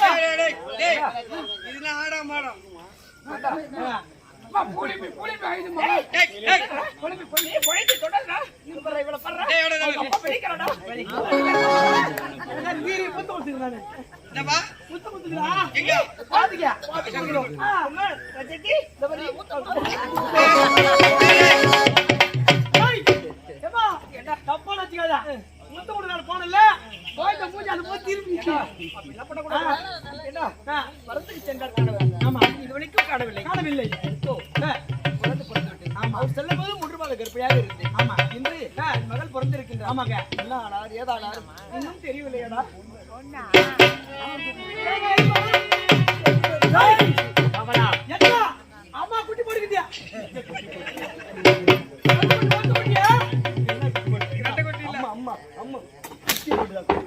டேய், டேய், டேய், இதெல்லாம் ஆடா மாடம் டேய், டேய். டேய், எவ்வளவு நேரம்? என்னப்பா? எங்க? அவர் செல்லும் போது முற்றுமாத கர்ப்பையாக இருந்தேன் ஆமா இன்று என் மகள் பிறந்திருக்கின்றார் ஆமாங்க என்ன ஏதானார் இன்னும் தெரியவில்லையடா அம்மா குட்டி போடுக்கிட்டியா அம்மா அம்மா அம்மா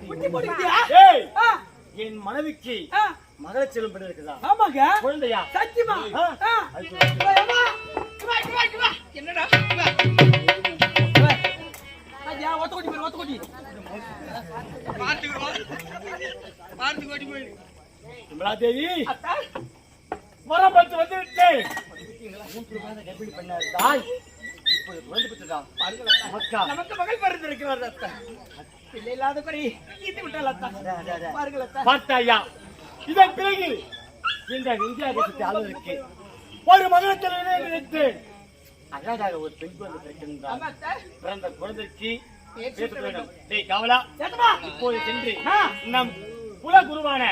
குட்டி போடுக்கிட்டியா ஏய், ஆ, என் மனைவிக்கு ஆ, மகள செல்லும் பெண் இருக்குதா? ஆமாங்க. குழந்தையா? சத்தியமா? ஆ. ஆ. அம்மா, இங்க வா, இங்க வா, இங்க வா. என்னடா? வா. ஐயா, ஒத்த குட்டி பாரு, ஒத்த குட்டி. பார்த்துக்கிறோம். பார்த்து ஓடி போயிடு. விமலா தேவி அத்தா, மரம் பத்து வந்து விட்டேன் மூன்று மாத கர்ப்பிணி பெண்ணா இருந்தாய் இப்பொழுது குழந்தை பெற்றுதான் மக்கா நமக்கு மகள் பிறந்திருக்கிறார் அத்தா. பிள்ளை இல்லாத குறை அத்தா. பாருங்கள் அத்தா. பார்த்தாயா இதன் பிறகு இந்த இந்தியா தேசத்தை ஆளுவதற்கு ஒரு மகனத்தில் நினைத்து. அழகாக ஒரு பெண் குழந்தை பிறக்கின்றார். பிறந்த குழந்தைக்கு பேச வேண்டும். டேய் காவலா. இப்போது சென்று. நம் குல குருவான.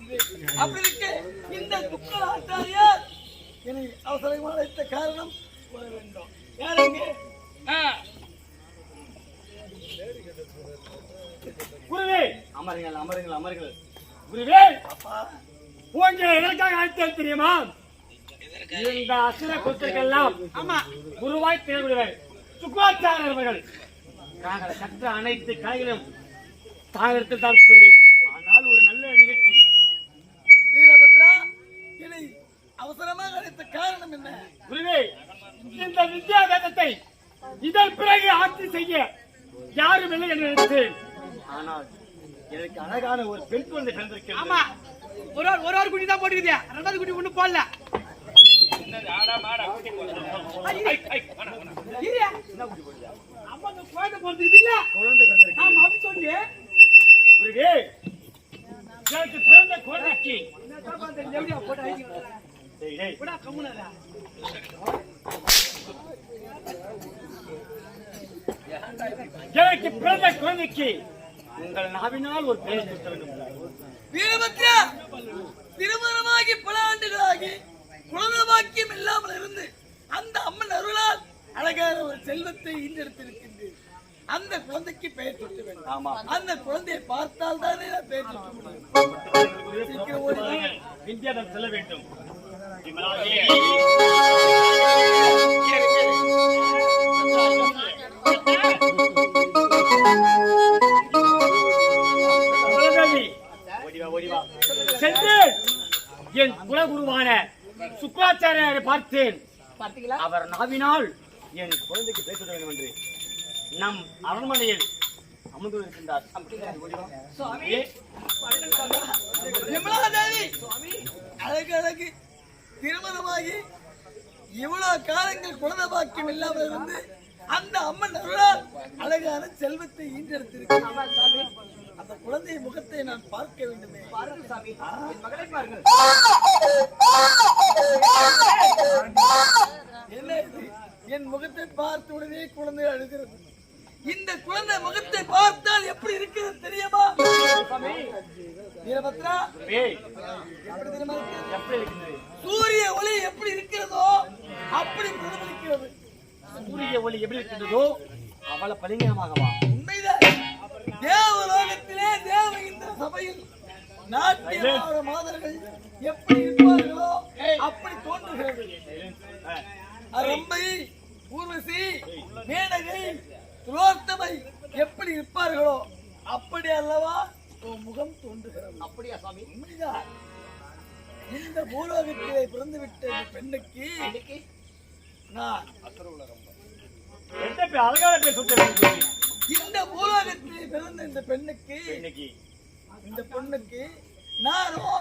எழுப்பதற்காக அப்படி இந்த துக்கள் ஆச்சாரியார் அவசரமாக அழைத்த காரணம் கூற வேண்டும் யாருங்க குருவே! அமருங்கள் அமருங்கள் அமருங்கள். குருவே! அப்பா! எதற்காக அழைத்தேன் தெரியுமா? இந்த அசுர குத்துக்கெல்லாம் ஆமா குருவாய் திகழ்கிறவர் சுக்காச்சாரியர் நாங்கள் கற்ற அனைத்து கலைகளும் தாயத்தில் தான் குருவே ஆனால் ஒரு நல்ல நிகழ்ச்சி வீரபத்ரா என்னை அவசரமாக அழைத்த காரணம் என்ன? குருவே இந்த வித்யாதத்தை இதன் பிறகு ஆட்சி செய்ய யாரும் இல்லை என்று நினைத்தேன். ஆனால் எனக்கு அழகான ஒரு பெண் குழந்தை பிறந்திருக்கிறது. ஆமா ஒரு ஒரு ஆள் குட்டி தான் போட்டுக்குது ரெண்டாவது குட்டி ஒண்ணு போடல குழந்தை பிறந்துக்குது இல்ல குழந்தை பிறந்திருக்கு. ஆமா அப்படி சொல்லு. எனக்கு பிறந்த குழந்தைக்கு எனக்கு பிறந்த குழந்தைக்கு உங்கள் நாவினால் ஒரு பெயர் வீரபத்ரா திருமணமாகி பல ஆண்டுகளாகி குழந்தை பாக்கியம் இல்லாமல் இருந்து அந்த அம்மன் அருளால் அழகான ஒரு செல்வத்தை ஈண்டெடுத்திருக்கின்றேன் அந்த குழந்தைக்கு பெயர் சுட்ட வேண்டும். அந்த குழந்தையை பார்த்தால் தானே நான் பெயர் சுட்ட முடியும். சீக்கிரம் ஓடி செல்ல வேண்டும். சென்று என் குலகுருவான சுக்கராச்சாரியாரை பார்த்தேன் அவர் நாவினால் என் குழந்தைக்கு பேச வேண்டும் என்று நம் அரண்மனையில் அமர்ந்து இருக்கின்றார் அழகு அழகு திருமணமாகி இவ்வளவு காலங்கள் குழந்தை பாக்கியம் இல்லாமல் இருந்து அந்த அம்மன் அருளால் அழகான செல்வத்தை ஈண்டெடுத்திருக்கிறேன் அந்த குழந்தை முகத்தை நான் பார்க்க வேண்டுமே. என்ன இது? என் முகத்தை பார்த்த உடனே குழந்தை அழுகிறது. இந்த குழந்தை முகத்தை பார்த்தால் எப்படி இருக்கிறது தெரியுமா? வீரபத்ரா இருக்கிறது? இருக்கிறது? சூரிய ஒளி எப்படி இருக்கிறதோ அப்படி பிரதிபலிக்கிறது சூரிய ஒளி எப்படி இருக்கின்றதோ அவளை பரிணாமமாகவா? உண்மைதான். தேவலோகத்திலே தேவ இந்த சபையில் நாட்டிய மாதர்கள் எப்படி இருப்பார்களோ அப்படி தோன்றுகிறது. ரம்பை ஊர்வசி மேனகை துரோத்தமை எப்படி இருப்பார்களோ அப்படி அல்லவா உன் முகம் தோன்றுகிறது. அப்படியா சாமி உண்மைதான் இந்த பூலோகத்திலே பிறந்துவிட்ட இந்த பெண்ணுக்கு நான் இந்த பூலோகத்திலே பிறந்த இந்த பெண்ணுக்கு இன்னைக்கு இந்த பொண்ணுக்கு நானும்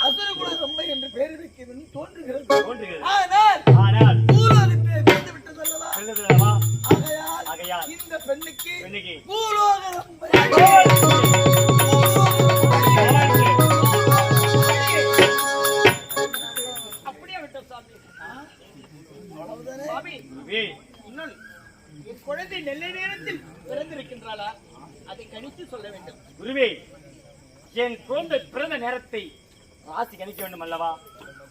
அசுரகுல ரொம்ப என்று பெயர் வைக்க வேண்டும் தோன்றுகிறது. தோன்றுகிறது. ஆனால் என் குழந்தை பிறந்த நேரத்தை ராசி கணிக்க வேண்டும் அல்லவா?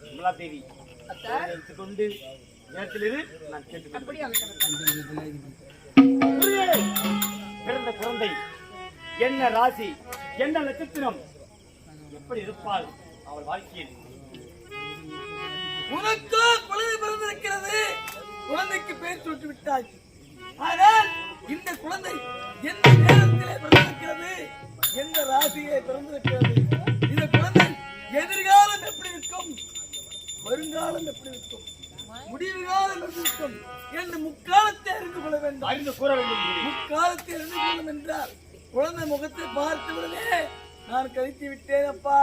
விமலா தேவி. எடுத்துக்கொண்டு நேரத்தில் இரு நான் பிறந்த குழந்தை என்ன ராசி என்ன நட்சத்திரம் எப்படி இருப்பாள் அவள் வாழ்க்கையில்? உனக்கோ குழந்தை பிறந்திருக்கிறது. குழந்தைக்கு பெயர் சுட்டு விட்டாய் ஆனால் இந்த குழந்தை எந்த நேரத்திலே பிறந்திருக்கிறது? எந்த ராசியிலே பிறந்திருக்கிறது இந்த குழந்தை எதிர்காலம் எப்படி இருக்கும்? வருங்காலம் எப்படி இருக்கும்? முடிவு காலம் எப்படி இருக்கும்? என்று முக்காலத்தை அறிந்து கொள்ள வேண்டும். அறிந்து கூற வேண்டும். முக்காலத்தை அறிந்து கொள்ளும் என்றால் குழந்தை முகத்தை பார்த்து விடவே நான் கழித்து விட்டேன் அப்பா.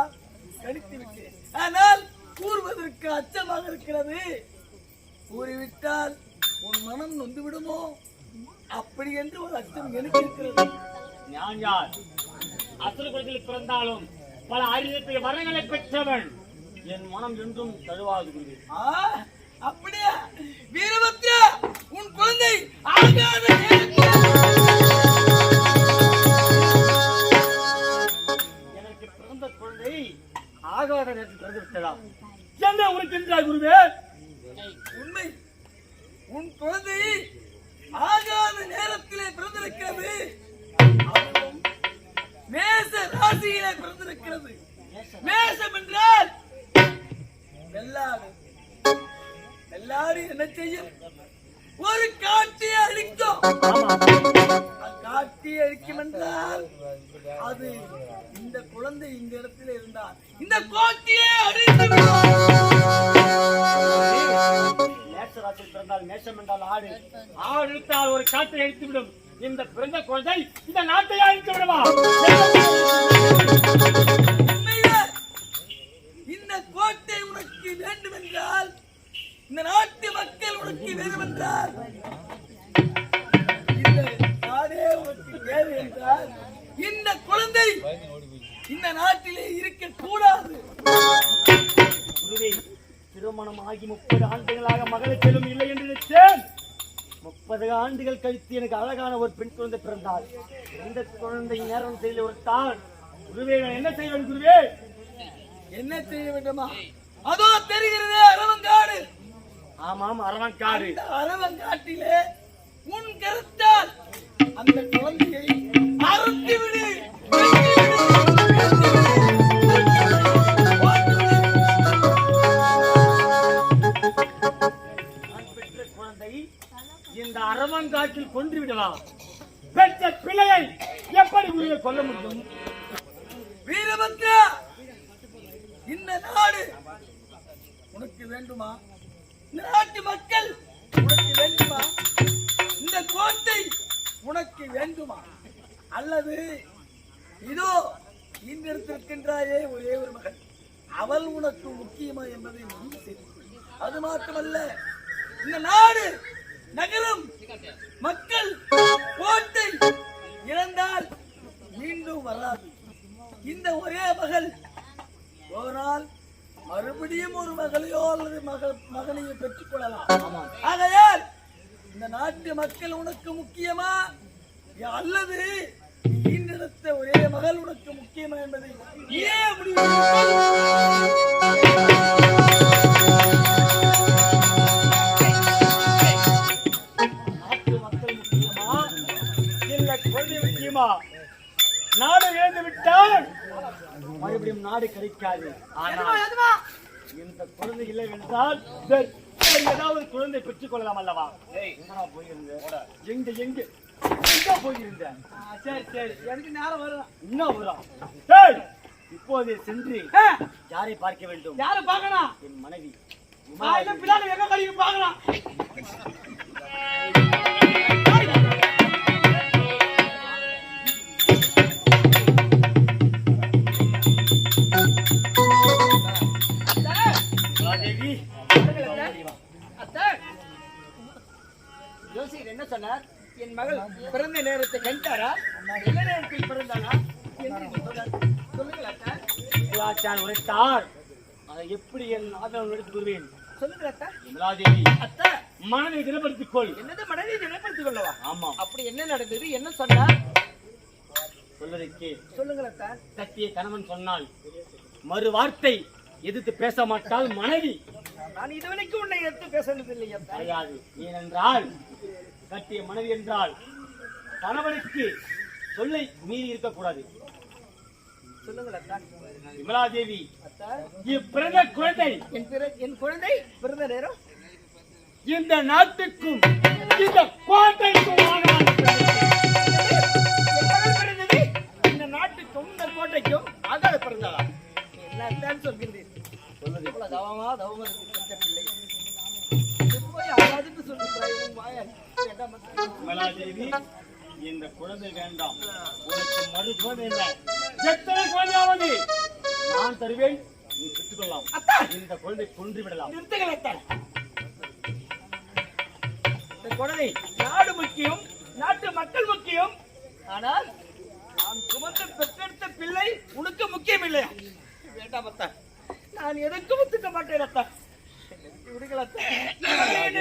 கழித்து விட்டேன். ஆனால் கூறுவதற்கு அச்சமாக இருக்கிறது. கூறிவிட்டால் உன் மனம் நொந்து விடுமோ அப்படி என்று ஒரு அச்சம் எனக்கு இருக்கிறது. நான் யார்? அசுர குலத்தில் பிறந்தாலும் பல ஆயிரத்தி வரங்களை பெற்றவன் என் மனம் என்றும் தழுவாது குருவே. ஆ, அப்படியா? வீரபத்ரா உன் குழந்தை ஆகாத நேரத்தில். எனக்கு பிறந்த குழந்தை ஆகாத நேரத்தில் பிறந்து விட்டதா என்ன உனக்கின்றாய் குருவே? உண்மை. உன் குழந்தை ஆகாத நேரத்திலே பிறந்திருக்கிறது. மேச ராசியிலே பிறந்திருக்கிறது. மேசம் என்றால் வெள்ளாடு வெள்ளாடு என்ன செய்யும்? ஒரு காட்டியை அழிக்கும் அது காட்டியை அழிக்கும் என்றால் அது இந்த குழந்தை இந்த இடத்துல இருந்தால் இந்த கோட்டியை அழித்து விடும். மேஷராசியில் பிறந்தால் மேசம் என்றால் ஆடு. ஆடு இழுத்தால் ஒரு காற்றை அழித்து விடும். இந்த பிறந்த குழந்தை இந்த நாட்டை அழித்து விடுமா இந்த கோட்டை உனக்கு வேண்டும் என்றால் இந்த நாட்டு மக்கள் உனக்கு வேண்டும் கழித்து எனக்கு அழகான ஒரு பெண் குழந்தை பிறந்தாள். இந்த குழந்தை நேரம் செய்த ஒரு தான் குருவே நான் என்ன செய்வேன் குருவே? என்ன செய்ய வேண்டுமா? அதோ தெரிகிறதே அரவங்காடு. ஆமாம் அரவங்காடு. அரவங்காட்டிலே உன் கருத்தால் அந்த குழந்தையை இந்த அரவங்காட்டில் கொன்று விடலாம். பெற்ற பிள்ளையை எப்படி உரிய கொல்ல முடியும்? வீரபத்ர இந்த நாடு உனக்கு வேண்டுமா? இந்த நாட்டு மக்கள் உனக்கு வேண்டுமா? இந்த கோட்டை உனக்கு வேண்டுமா? அல்லது இதோ இருக்கின்றாயே ஒரே ஒரு மகள் அவள் உனக்கு முக்கியமா என்பதை முடிவு செய்து அது மாத்திரமல்ல இந்த நாடு நகரம் மக்கள் கோட்டை இழந்தால் மீண்டும் வராது. இந்த ஒரே மகள் ஒரு நாள் மறுபடியும் ஒரு மகளையோ அல்லது மகள் மகனையோ பெற்றுக் கொள்ளலாம். ஆகையால் இந்த நாட்டு மக்கள் உனக்கு முக்கியமா? அல்லது ஈன்றெடுத்த ஒரே மகள் உனக்கு முக்கியமா என்பதை ஏன் முடிவு நாடு கிடைக்காது. ஆனால் இந்த குழந்தை இல்லை என்றால் ஏதாவது குழந்தை பெற்றுக் கொள்ளலாம் அல்லவா? போயிருந்த? எங்க எங்க? எங்க போயிருந்த ஆ, சரி சரி. எனக்கு நேரம் வரும். இன்னும் வரும்? டேய், இப்போது சென்று யாரை பார்க்க வேண்டும்? யாரை பார்க்கணும் என் மனைவி. பின்னாடி எங்க கழிவு பார்க்கலாம்? ஜோசியர் என்ன சொன்னார்? என் மகள் பிறந்த நேரத்தை கண்டாரா? என்ன நேரத்தில் சொன்னார். சொல்லுங்கள் உரைத்தார் அதை எப்படி என் ஆதரவு எடுத்துக் கொள்வேன் சொல்லுங்கள் அத்தை. விமலாதேவி அத்தை. மனதை திடப்படுத்திக் கொள் என்னது மனதை நிலைப்படுத்திக் கொள்ளவா? ஆமா. அப்படி என்ன நடந்தது? என்ன சொன்னார்? சொல்வதற்கு சொல்லுங்கள் அத்தை. கட்டிய கணவன் சொன்னால் மறு வார்த்தை எதிர்த்து பேச மாட்டால் மனைவி நான் இதுவரைக்கும் உன்னை எடுத்து பேசுனதில்லை கிடையாது. ஏனென்றால் கட்டிய மனைவி என்றால் கணவனுக்கு சொல்லை மீறி இருக்கக்கூடாது. விமலாதேவி இப்பிறந்த குழந்தை. என் குழந்தை பிறந்த நேரம்? இந்த நாட்டுக்கும் இந்த கோட்டைக்கும் நாட்டுக்கும் இந்த கோட்டைக்கும் ஆகாத பிறந்தாளா என்னத்தான் சொல்கிறேன் சொல்வது இவ்வளவு தவமா பெற்ற பிள்ளை இந்த குழந்தை வேண்டாம் உனக்கு இல்லை எத்தனை குழந்தையாவது நான் தருவேன் நீ பெற்றுக்கொள்ளலாம் இந்த குழந்தை கொன்று விடலாம் இந்த குழந்தை நாடு முக்கியம் நாட்டு மக்கள் முக்கியம் ஆனால் நான் சுமந்து பெற்றெடுத்த பிள்ளை உனக்கு முக்கியம் இல்லையா நான் எதற்கும் ஒத்துக்க மாட்டேன் அத்தா. விட்டு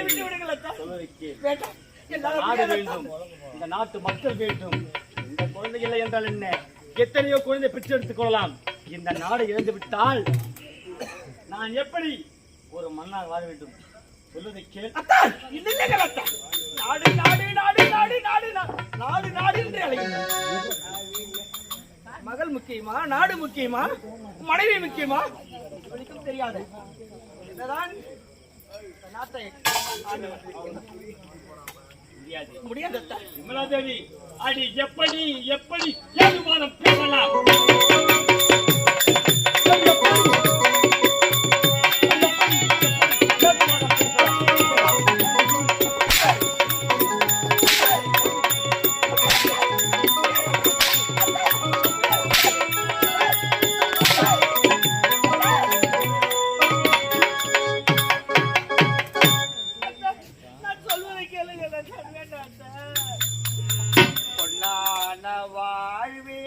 விட்டு வேண்டாம். நாடு வேண்டும். இந்த நாட்டு மக்கள் வேண்டும். இந்த குழந்தை இல்லை என்றால் என்ன? எத்தனையோ குழந்தை எடுத்துக் கொள்ளலாம். இந்த நாடு இழந்து விட்டால் நான் எப்படி ஒரு மன்னர் வாழ வேண்டும்? சொல்வதை கேள். நாடு நாடு நாடு நாடு நாடு நாடு நாடு என்று அழைக்கிறேன். மகள் முக்கியமா? நாடு முக்கியமா? மனைவி முக்கியமா? அவளுக்கும் தெரியாது. இதுதான் நாட்டை முடியாது விமலா தேவி அடி எப்படி எப்படி ஏதுமானம் பேசலாம்? அத்தா, பொன்னான வாழ்வே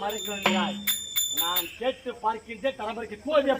தர மறுக்கிறாய் நான் கேட்டு பார்க்கின்ற தலைமுறைக்கு கோவிய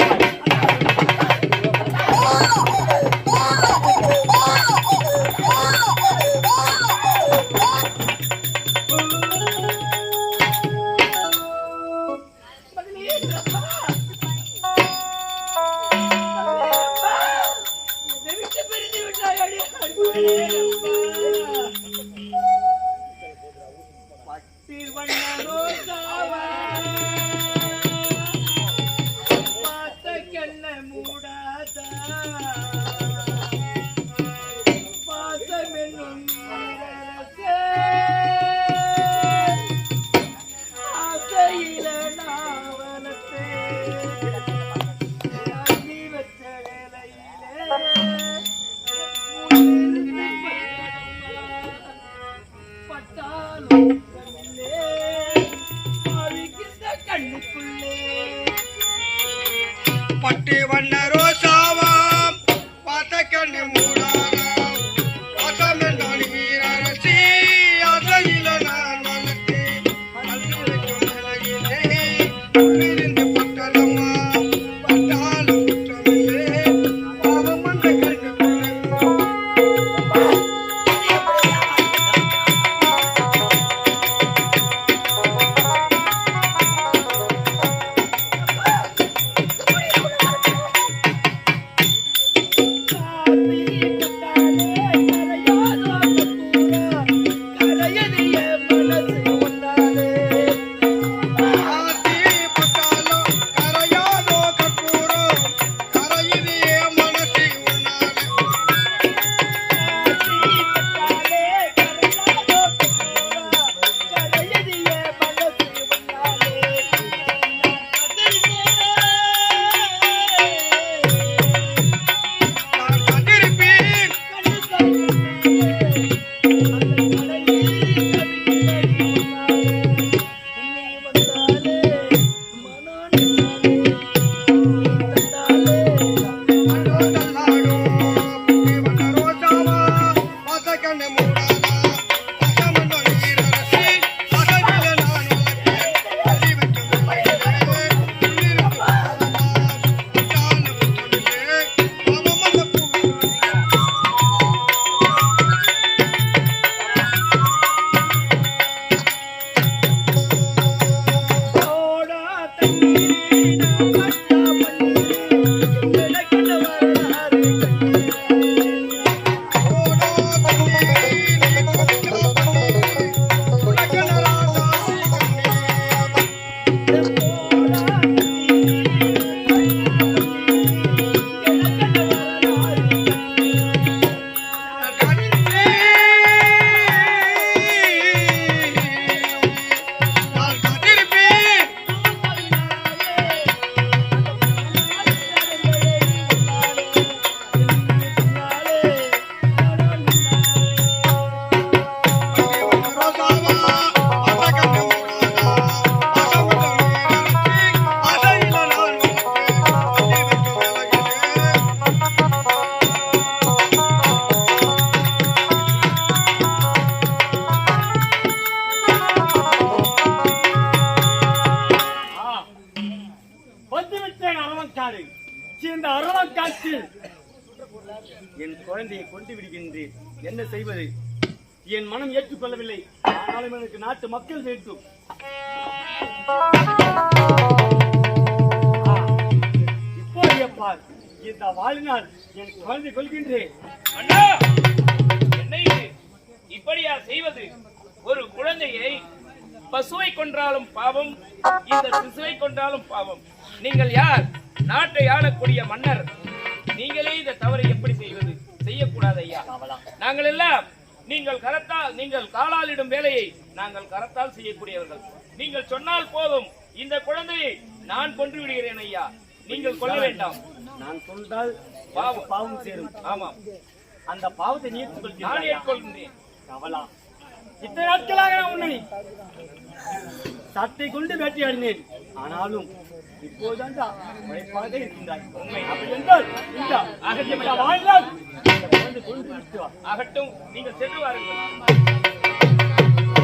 Thank you. அண்ணா என்ன இது இப்படியா செய்வது? ஒரு குழந்தையை பசுவை கொன்றாலும் பாவம் இந்த சிசுவை கொன்றாலும் பாவம். நீங்கள் யார்? நாட்டை ஆளக்கூடிய மன்னர். நீங்களே இந்த தவறை எப்படி செய்வது? செய்யக்கூடாது ஐயா. நாங்கள் எல்லாம் நீங்கள் கரத்தால் நீங்கள் காலாலிடும் வேலையை நாங்கள் கரத்தால் செய்யக்கூடியவர்கள். நீங்கள் சொன்னால் போதும் இந்த குழந்தையை நான் கொன்று விடுகிறேன் ஐயா. நீங்கள் கொல்ல வேண்டாம். நான் சொன்னால் பாவம். பாவம் சேரும். ஆமாம். அந்த பாவத்தை நீ நான் கவலா இத்தனை நாட்களாக நான் உன்னை சட்டை கொண்டு வேட்டையாடினேன். ஆனாலும் இப்போதுதான் உழைப்பாக இருக்கின்றாய். அப்படி என்றால் இந்த ஆகட்டும் நீங்கள் சென்று வாருங்கள்.